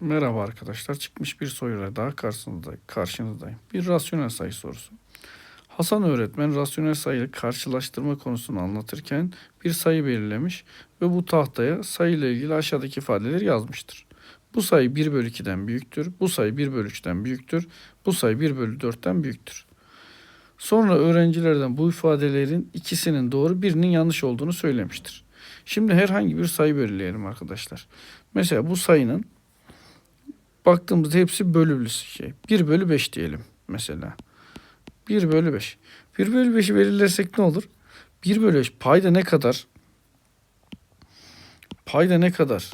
Merhaba arkadaşlar. Çıkmış bir soruyla daha karşınızdayım. karşınızdayım. Bir rasyonel sayı sorusu. Hasan öğretmen rasyonel sayı karşılaştırma konusunu anlatırken bir sayı belirlemiş ve bu tahtaya sayıyla ilgili aşağıdaki ifadeleri yazmıştır. Bu sayı 1 bölü 2'den büyüktür. Bu sayı 1 bölü 3'ten büyüktür. Bu sayı 1 bölü 4'ten büyüktür. Sonra öğrencilerden bu ifadelerin ikisinin doğru birinin yanlış olduğunu söylemiştir. Şimdi herhangi bir sayı belirleyelim arkadaşlar. Mesela bu sayının baktığımızda hepsi bölülü şey. 1 bölü 5 diyelim mesela. 1 bölü 5. 1 bölü 5'i belirlersek ne olur? 1 bölü 5 payda ne kadar? Payda ne kadar?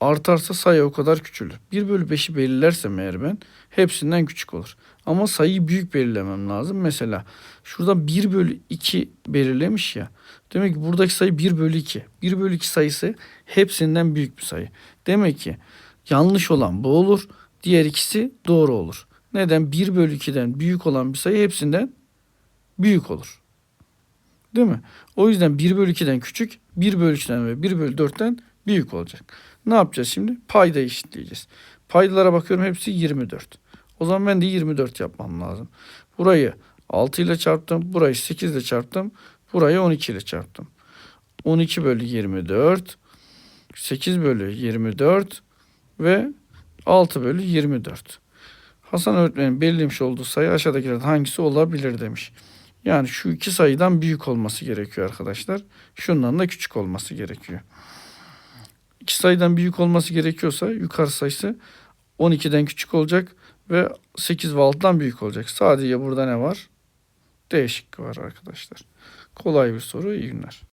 Artarsa sayı o kadar küçülür. 1 bölü 5'i belirlersem eğer ben hepsinden küçük olur. Ama sayıyı büyük belirlemem lazım. Mesela şurada 1 bölü 2 belirlemiş ya. Demek ki buradaki sayı 1 bölü 2. 1 bölü 2 sayısı hepsinden büyük bir sayı. Demek ki yanlış olan bu olur. Diğer ikisi doğru olur. Neden? 1 bölü 2'den büyük olan bir sayı hepsinden büyük olur. Değil mi? O yüzden 1 bölü 2'den küçük, 1 bölü 3'ten ve 1 bölü 4'ten büyük olacak. Ne yapacağız şimdi? Payda eşitleyeceğiz. Paydalara bakıyorum hepsi 24. O zaman ben de 24 yapmam lazım. Burayı 6 ile çarptım. Burayı 8 ile çarptım. Burayı 12 ile çarptım. 12 bölü 24. 8 bölü 24 ve 6 bölü 24. Hasan öğretmenin belirlemiş olduğu sayı aşağıdakilerden hangisi olabilir demiş. Yani şu iki sayıdan büyük olması gerekiyor arkadaşlar. Şundan da küçük olması gerekiyor. İki sayıdan büyük olması gerekiyorsa yukarı sayısı 12'den küçük olacak ve 8 ve 6'dan büyük olacak. Sadece burada ne var? D şıkkı var arkadaşlar. Kolay bir soru. İyi günler.